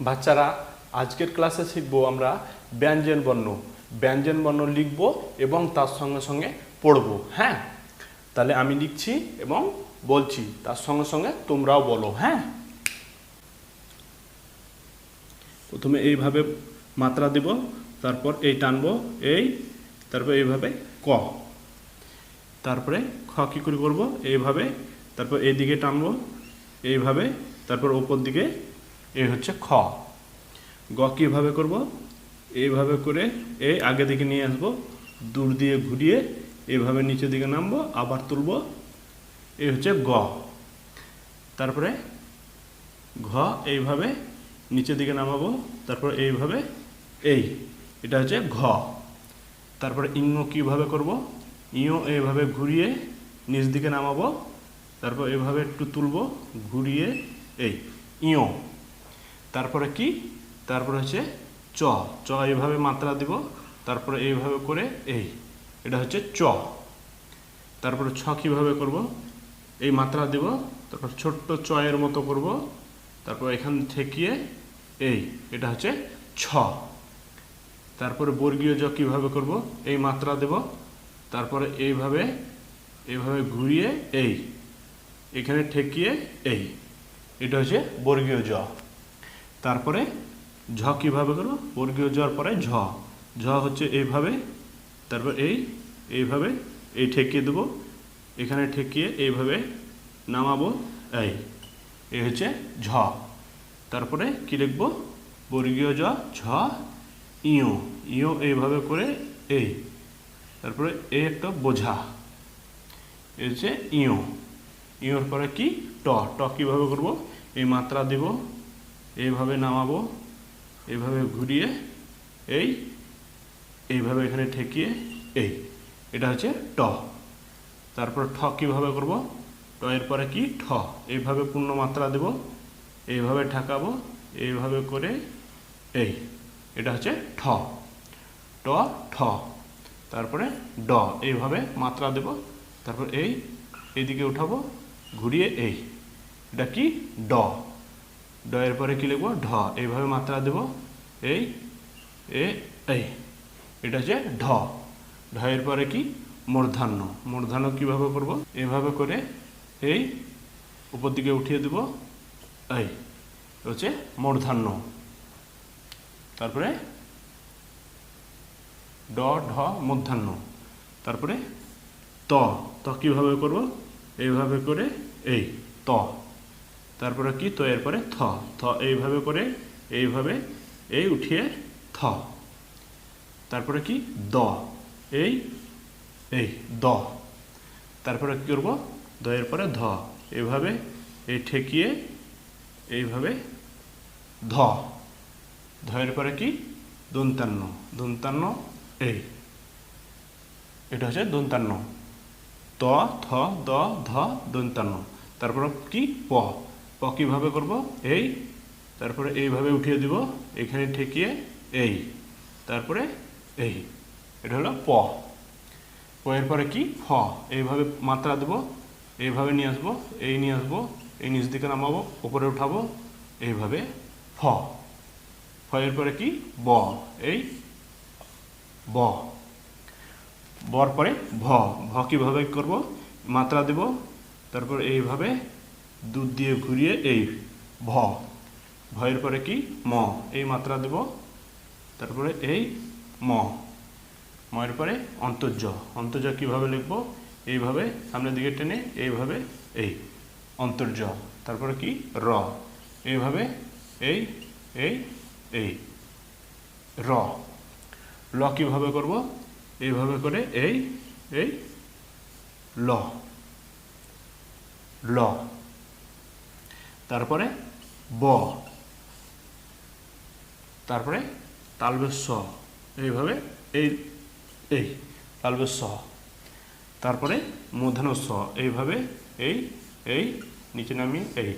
বাচ্চারা আজকের ক্লাসে শিখব আমরা ব্যঞ্জন বর্ণ। ব্যঞ্জন বর্ণ লিখব এবং তার সঙ্গে সঙ্গে পড়ব হ্যাঁ? তাহলে আমি লিখছি এবং বলছি, তার সঙ্গে সঙ্গে তোমরাও বলো হ্যাঁ? প্রথমে এইভাবে মাত্রা দেব, তারপর এই টানবো, এই, তারপর এইভাবে ক। তারপরে খ কী করে করব? এইভাবে, তারপর এইদিকে টানবো, এইভাবে, তারপর ওপর দিকে এই হচ্ছে খ। গ কীভাবে করব? এইভাবে করে এই আগে দিকে নিয়ে আসব, দূর দিয়ে ঘুরিয়ে এভাবে নিচের দিকে নামবো, আবার তুলবো। এই হচ্ছে গ। তারপরে ঘ এইভাবে নিচের দিকে নামাবো, তারপর এইভাবে এই, এটা হচ্ছে ঘ। তারপরে ইঙ কীভাবে করব? ইও এইভাবে ঘুরিয়ে নিচ দিকে নামাবো, তারপর এভাবে একটু তুলব, ঘুরিয়ে এই ইও তারপরে কি? তারপরে হচ্ছে চ। চ এইভাবে মাত্রা দিব, তারপরে এইভাবে করে এই। এটা হচ্ছে চ। তারপরে ছ কীভাবে করব? এই মাত্রা দিব, তারপর ছোট্ট চয়ের মতো করব, তারপর এখান ঠেকিয়ে এই। এটা হচ্ছে ছ। তারপরে বর্গীয় জ কীভাবে করব? এই মাত্রা দেব, তারপরে এইভাবে এইভাবে ঘুরিয়ে এই। এখানে ঠেকিয়ে এই। এটা হচ্ছে বর্গীয় জ। তারপরে ঝ কীভাবে করব? বর্গীয় জর পরে ঝ। ঝ হচ্ছে এইভাবে, তারপর এই, এইভাবে, এই ঠেকিয়ে দেবো। এখানে ঠেকিয়ে এইভাবে নামাবো, এই এই হচ্ছে ঝ। তারপরে কি লিখব? বর্গীয় জ ঝ ইও ইও এইভাবে করে এই। তারপরে এই একটা বোঝা। এই হচ্ছে ইও ইওর পরে কি? ট। ট কীভাবে করব? এই মাত্রা দেব। এইভাবে নামাবো, এইভাবে ঘুরিয়ে, এই, এইভাবে এখানে ঠেকিয়ে, এই। এটা হচ্ছে ট তারপর ঠ কীভাবে করব? ট এর পরে কি? ঠ। এইভাবে পূর্ণ মাত্রা দেব, এইভাবে ঠাকাবো, এইভাবে করে, এই। এটা হচ্ছে ঠ। ট ঠ। তারপরে ড। এইভাবে মাত্রা দেব, তারপর এই এইদিকে উঠাবো, ঘুরিয়ে, এই। এটা কি? ড। ড এর পরে কি লিখব? ঢ। এইভাবে মাত্রা দেব। এই, এ, এই। এটা হচ্ছে ঢ। ঢ এর পরে কি? মূর্ধান্য। মূর্ধান্য কীভাবে করব? এইভাবে করে এই উপর দিকে উঠিয়ে দেব। এই হচ্ছে মূর্ধান্য। তারপরে ড, ঢ মধ্যাহ্ন তারপরে ত। ত কীভাবে করব? এইভাবে করে এই, ত। তারপরে কি? তো এরপরে থ। থ এইভাবে করে, এইভাবে, এই উঠিয়ে থ। তারপরে কি? দ। এই এই, দ। তারপরে কি করব? দ এর পরে ধ। এইভাবে এই ঠেকিয়ে, এইভাবে ধ। ধ এর পরে কি? দন্তান্ন। দন্তান্ন, এই। এটা হচ্ছে দন্তান্ন। ত, থ, দ, ধ, দন্তান্ন। তারপর কি? প। প কীভাবে করব? এই। তারপরে এইভাবে উঠিয়ে দিব। এখানে ঠেকিয়ে এই। তারপরে এই। এটা হলো প। প এর পরে কি? ফ। এইভাবে মাত্রা দেব। এইভাবে নিয়ে আসব। এই নিয়ে আসব। এই নিচ দিকে নামাবো। উপরে উঠাবো। এইভাবে ফ। ফ এর পরে কি? ব। এই। ব। বর পরে ভ। ভ কীভাবে করব? মাত্রা দেব। তারপর এইভাবে দুধ দিয়ে ঘুরিয়ে এই ভ, ভয়ের পরে কি? ম, এই মাত্রা দেব। তারপরে এই ম, ময়ের পরে অন্তর্য। অন্তর্য কীভাবে লিখব? এইভাবে, সামনের দিকে টেনে এইভাবে এই অন্তর্য। তারপরে কি? র, এইভাবে এই এই এই, র। ল কীভাবে করব? এইভাবে করে এই এই, ল। ল তারপরে ব। তারপরে তালবের স এইভাবে এই এই তালবের স তারপরে মূর্ধন্য স এইভাবে এই এই, নিচে নামিয়ে এই,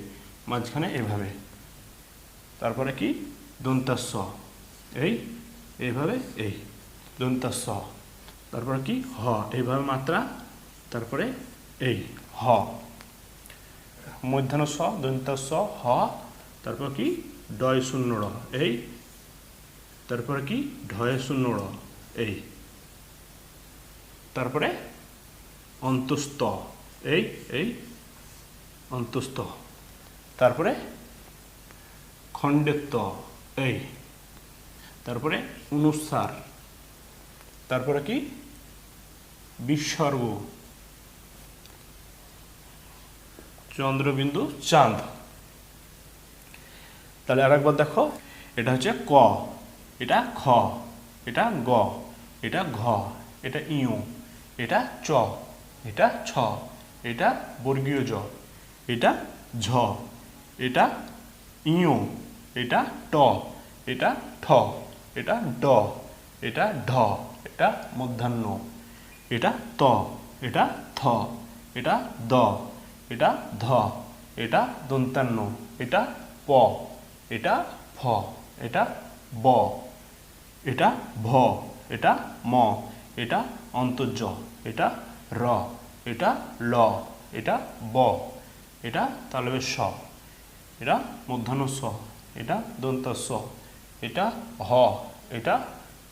মাঝখানে এইভাবে। তারপরে কি? দন্তাস এই, এইভাবে এই দন্তাস তারপরে কি? হ। এইভাবে মাত্রা। তারপরে এই, হ। মধ্যাহ্ন স দন্তাস হ তারপর কি ডয় শূন্য র এই তারপরে কি ঢয় শূন্য র এই তারপরে অন্তস্থ এই এই অন্তস্থ তারপরে খণ্ডেত্ব এই তারপরে অনুসার তারপরে কি বিসর্গ চন্দ্রবিন্দু চাঁদ। তাহলে আরেকবার দেখো। এটা হচ্ছে ক। এটা খ। এটা গ। এটা ঘ। এটা ইউ। এটা চ। এটা ছ। এটা বর্গীয় জ। এটা ঝ। এটা ইউ। এটা ট। এটা ঠ। এটা ড। এটা ঢ। এটা মধ্যাহ্ন। এটা ত। এটা থ। এটা দ। এটা ধ, এটা দন্তান্ন, এটা প, এটা ফ, এটা ব, এটা ভ, এটা ম, এটা অন্তর্জ এটা র, এটা ল, এটা ব, এটা তালবের স এটা মধ্যাহ্ন স এটা দন্ত স এটা হ, এটা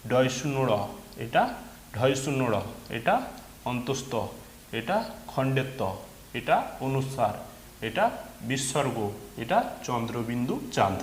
ডয় শূন্য র এটা ঢয় শূন্য র এটা অন্তস্থ, এটা খণ্ডেত্ব এটা অনুসার এটা বিসর্গ এটা চন্দ্রবিন্দু চাঁদ।